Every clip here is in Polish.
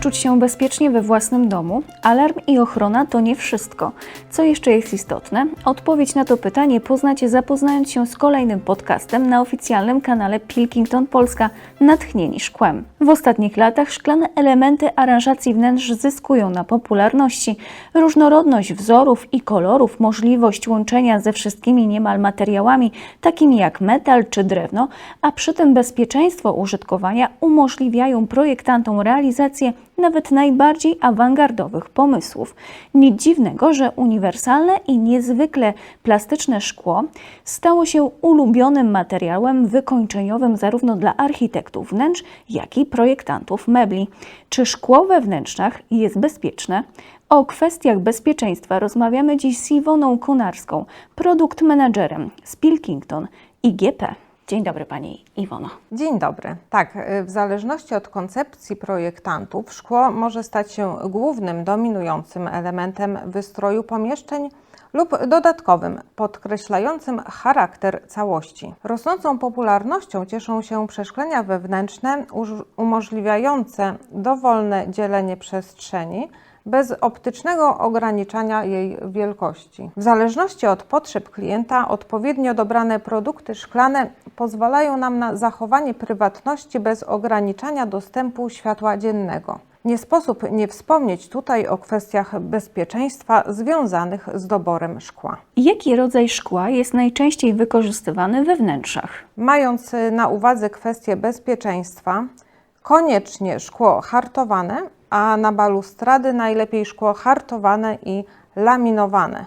Czuć się bezpiecznie we własnym domu? Alarm i ochrona to nie wszystko. Co jeszcze jest istotne? Odpowiedź na to pytanie poznacie zapoznając się z kolejnym podcastem na oficjalnym kanale Pilkington Polska Natchnieni Szkłem. W ostatnich latach szklane elementy aranżacji wnętrz zyskują na popularności. Różnorodność wzorów i kolorów, możliwość łączenia ze wszystkimi niemal materiałami, takimi jak metal czy drewno, a przy tym bezpieczeństwo użytkowania umożliwiają projektantom realizację nawet najbardziej awangardowych pomysłów. Nic dziwnego, że uniwersalne i niezwykle plastyczne szkło stało się ulubionym materiałem wykończeniowym zarówno dla architektów wnętrz, jak i projektantów mebli. Czy szkło we wnętrzach jest bezpieczne? O kwestiach bezpieczeństwa rozmawiamy dziś z Iwoną Konarską, produkt menadżerem z Pilkington IGP. Dzień dobry Pani Iwono. Dzień dobry. Tak, y, w zależności od koncepcji projektantów, szkło może stać się głównym, dominującym elementem wystroju pomieszczeń lub dodatkowym, podkreślającym charakter całości. Rosnącą popularnością cieszą się przeszklenia wewnętrzne umożliwiające dowolne dzielenie przestrzeni bez optycznego ograniczania jej wielkości. W zależności od potrzeb klienta, odpowiednio dobrane produkty szklane pozwalają nam na zachowanie prywatności bez ograniczania dostępu światła dziennego. Nie sposób nie wspomnieć tutaj o kwestiach bezpieczeństwa związanych z doborem szkła. Jaki rodzaj szkła jest najczęściej wykorzystywany we wnętrzach? Mając na uwadze kwestie bezpieczeństwa, koniecznie szkło hartowane, a na balustrady najlepiej szkło hartowane i laminowane.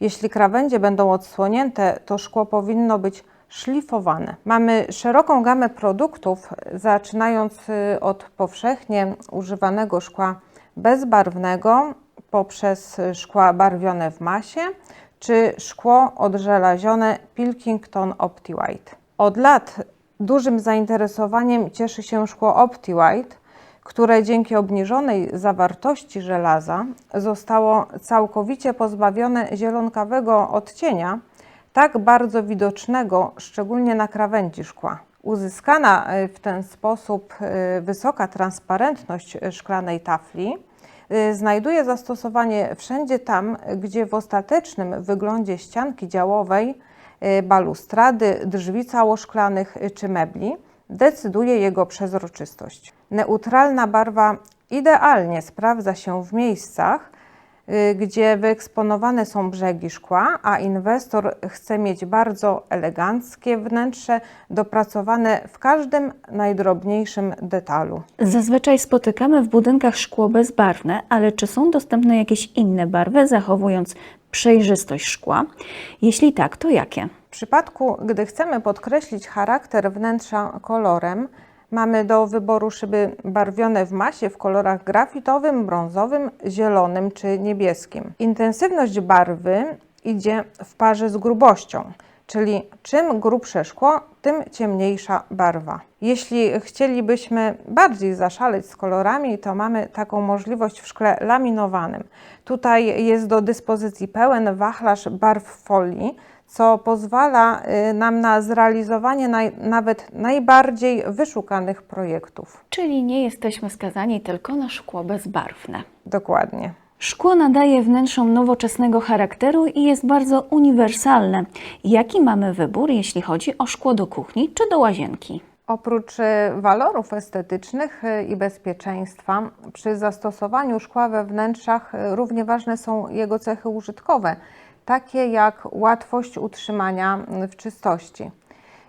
Jeśli krawędzie będą odsłonięte, to szkło powinno być szlifowane. Mamy szeroką gamę produktów, zaczynając y, od powszechnie używanego szkła bezbarwnego, poprzez szkła barwione w masie, czy szkło odżelazione Pilkington OptiWhite. Od lat dużym zainteresowaniem cieszy się szkło OptiWhite, które dzięki obniżonej zawartości żelaza zostało całkowicie pozbawione zielonkawego odcienia, tak bardzo widocznego, szczególnie na krawędzi szkła. Uzyskana y, w ten sposób y, wysoka transparentność y, szklanej tafli znajduje zastosowanie wszędzie tam, gdzie w ostatecznym wyglądzie ścianki działowej, balustrady, drzwi całoszklanych czy mebli decyduje jego przezroczystość. Neutralna barwa idealnie sprawdza się w miejscach, y, gdzie wyeksponowane są brzegi szkła, a inwestor chce mieć bardzo eleganckie wnętrze, dopracowane w każdym najdrobniejszym detalu. Zazwyczaj spotykamy w budynkach szkło bezbarwne, ale czy są dostępne jakieś inne barwy, zachowując przejrzystość szkła? Jeśli tak, to jakie? W przypadku, gdy chcemy podkreślić charakter wnętrza kolorem, mamy do wyboru szyby barwione w masie w kolorach grafitowym, brązowym, zielonym czy niebieskim. Intensywność barwy idzie w parze z grubością, czyli czym grubsze szkło, tym ciemniejsza barwa. Jeśli chcielibyśmy bardziej zaszaleć z kolorami, to mamy taką możliwość w szkle laminowanym. Tutaj jest do dyspozycji pełen wachlarz barw folii, co pozwala y, nam na zrealizowanie naj, nawet najbardziej wyszukanych projektów. Czyli nie jesteśmy skazani tylko na szkło bezbarwne. Dokładnie. Szkło nadaje wnętrzom nowoczesnego charakteru i jest bardzo uniwersalne. Jaki mamy wybór, jeśli chodzi o szkło do kuchni czy do łazienki? Oprócz y, walorów estetycznych y, i bezpieczeństwa, przy zastosowaniu szkła we wnętrzach równie ważne są jego cechy użytkowe, takie jak łatwość utrzymania y, w czystości.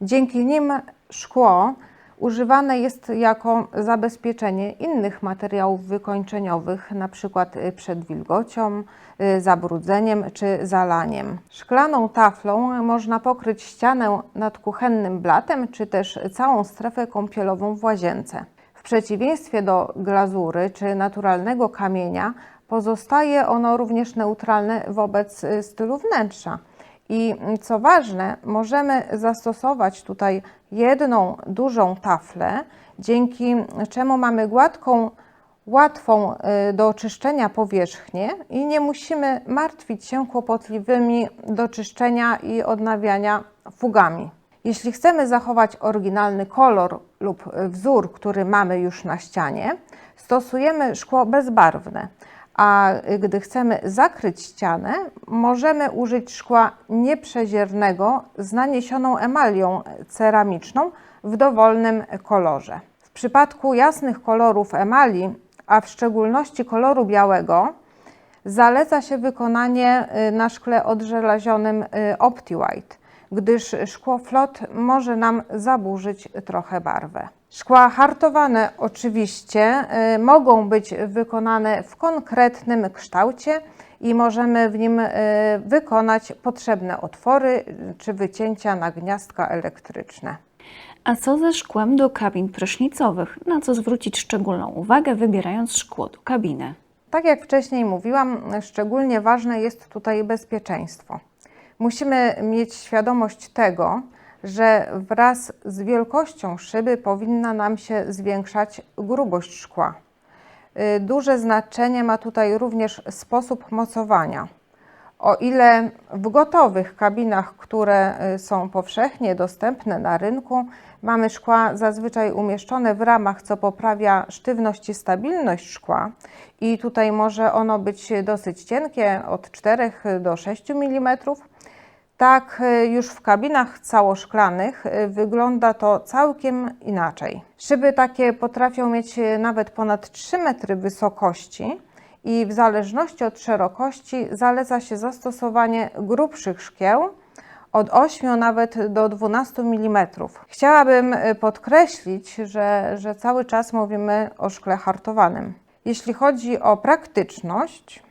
Dzięki nim szkło używane jest jako zabezpieczenie innych materiałów wykończeniowych, np. przed wilgocią, y, zabrudzeniem czy zalaniem. Szklaną taflą można pokryć ścianę nad kuchennym blatem czy też całą strefę kąpielową w łazience. W przeciwieństwie do glazury czy naturalnego kamienia, pozostaje ono również neutralne wobec y, stylu wnętrza. I mm, co ważne, możemy zastosować tutaj jedną dużą taflę, dzięki czemu mamy gładką, łatwą y, do czyszczenia powierzchnię i nie musimy martwić się kłopotliwymi do czyszczenia i odnawiania fugami. Jeśli chcemy zachować oryginalny kolor lub wzór, który mamy już na ścianie, stosujemy szkło bezbarwne. A gdy chcemy zakryć ścianę, możemy użyć szkła nieprzeziernego z naniesioną emalią ceramiczną w dowolnym kolorze. W przypadku jasnych kolorów emali, a w szczególności koloru białego, Zaleca się wykonanie y, na szkle odżelazionym y, OptiWhite, gdyż szkło flot może nam zaburzyć trochę barwę. Szkła hartowane oczywiście y, mogą być wykonane w konkretnym kształcie i możemy w nim y, wykonać potrzebne otwory czy wycięcia na gniazdka elektryczne. A co ze szkłem do kabin prysznicowych? Na co zwrócić szczególną uwagę, wybierając szkło do kabiny? Tak jak wcześniej mówiłam, szczególnie ważne jest tutaj bezpieczeństwo. Musimy mieć świadomość tego, że wraz z wielkością szyby powinna nam się zwiększać grubość szkła. Y, Duże znaczenie ma tutaj również sposób mocowania. O ile w gotowych kabinach, które y, są powszechnie dostępne na rynku, mamy szkła zazwyczaj umieszczone w ramach, co poprawia sztywność i stabilność szkła, i tutaj może ono być dosyć cienkie, od 4 do 6 mm. Tak, y, już w kabinach całoszklanych y, wygląda to całkiem inaczej. Szyby takie potrafią mieć y, nawet ponad 3 metry wysokości i w zależności od szerokości zaleca się zastosowanie grubszych szkieł od 8 nawet do 12 mm. Chciałabym podkreślić, że, że cały czas mówimy o szkle hartowanym. Jeśli chodzi o praktyczność,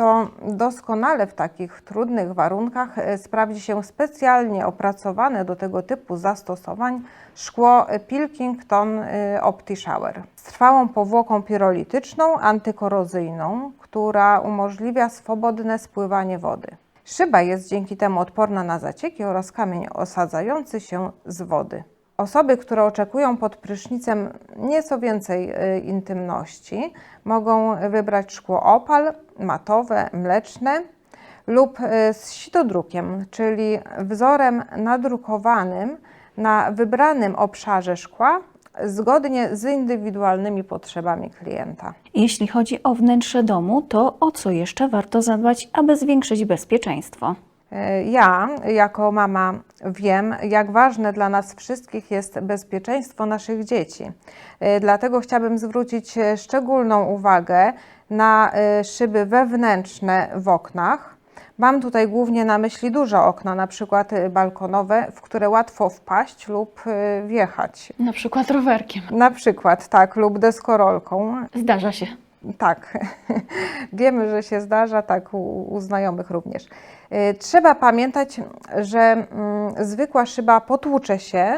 to doskonale w takich trudnych warunkach e, sprawdzi się specjalnie opracowane do tego typu zastosowań szkło Pilkington e, OptiShower z trwałą powłoką pirolityczną, antykorozyjną, która umożliwia swobodne spływanie wody. Szyba jest dzięki temu odporna na zacieki oraz kamień osadzający się z wody. Osoby, które oczekują pod prysznicem nieco więcej y, intymności, mogą wybrać szkło opal, matowe, mleczne lub y, z sitodrukiem, czyli wzorem nadrukowanym na wybranym obszarze szkła zgodnie z indywidualnymi potrzebami klienta. Jeśli chodzi o wnętrze domu, to o co jeszcze warto zadbać, aby zwiększyć bezpieczeństwo? E, Ja, jako mama, wiem, jak ważne dla nas wszystkich jest bezpieczeństwo naszych dzieci. E, Dlatego chciałabym zwrócić e, szczególną uwagę na e, szyby wewnętrzne w oknach. Mam tutaj głównie na myśli duże okna, na przykład balkonowe, w które łatwo wpaść lub wjechać. Na przykład rowerkiem. Na przykład, tak, lub deskorolką. Zdarza się. Tak, wiemy, że się zdarza, tak u, u znajomych również. Y, Trzeba pamiętać, że mm, zwykła szyba potłucze się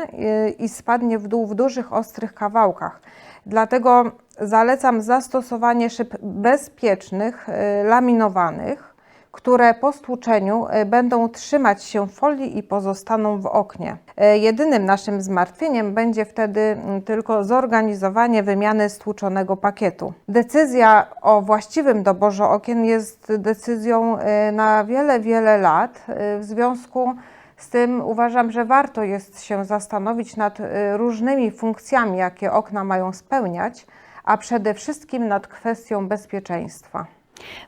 y, i spadnie w dół w dużych, ostrych kawałkach. Dlatego zalecam zastosowanie szyb bezpiecznych, y, laminowanych, które po stłuczeniu y, będą trzymać się folii i pozostaną w oknie. Y, Jedynym naszym zmartwieniem będzie wtedy mm, tylko zorganizowanie wymiany stłuczonego pakietu. Decyzja o właściwym doborze okien jest decyzją y, na wiele, wiele lat. W związku z tym uważam, że warto jest się zastanowić nad różnymi funkcjami, jakie okna mają spełniać, a przede wszystkim nad kwestią bezpieczeństwa.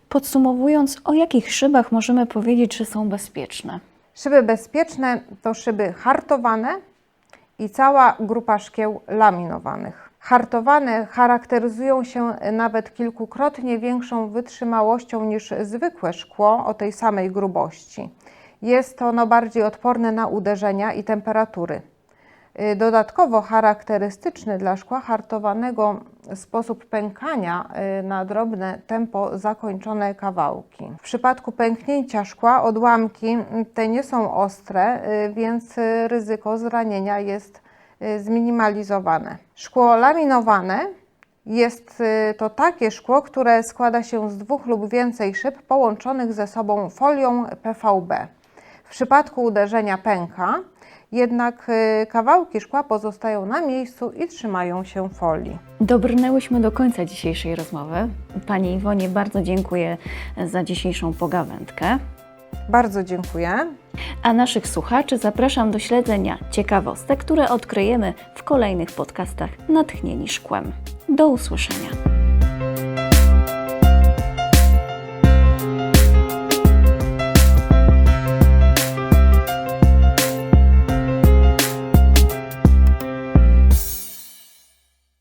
Podsumowując, o jakich szybach możemy powiedzieć, że są bezpieczne? Szyby bezpieczne to szyby hartowane i cała grupa szkieł laminowanych. Hartowane charakteryzują się nawet kilkukrotnie większą wytrzymałością niż zwykłe szkło o tej samej grubości. Jest ono bardziej odporne na uderzenia i temperatury. Y, Dodatkowo charakterystyczny dla szkła hartowanego sposób pękania y, na drobne tempo zakończone kawałki. W przypadku pęknięcia szkła odłamki y, te nie są ostre, y, więc ryzyko zranienia jest zminimalizowane. Szkło laminowane jest to takie szkło, które składa się z dwóch lub więcej szyb połączonych ze sobą folią PVB. W przypadku uderzenia pęka, jednak y, kawałki szkła pozostają na miejscu i trzymają się folii. Dobrnęłyśmy do końca dzisiejszej rozmowy. Pani Iwonie bardzo dziękuję za dzisiejszą pogawędkę. Bardzo dziękuję. A naszych słuchaczy zapraszam do śledzenia ciekawostek, które odkryjemy w kolejnych podcastach Natchnieni Szkłem. Do usłyszenia.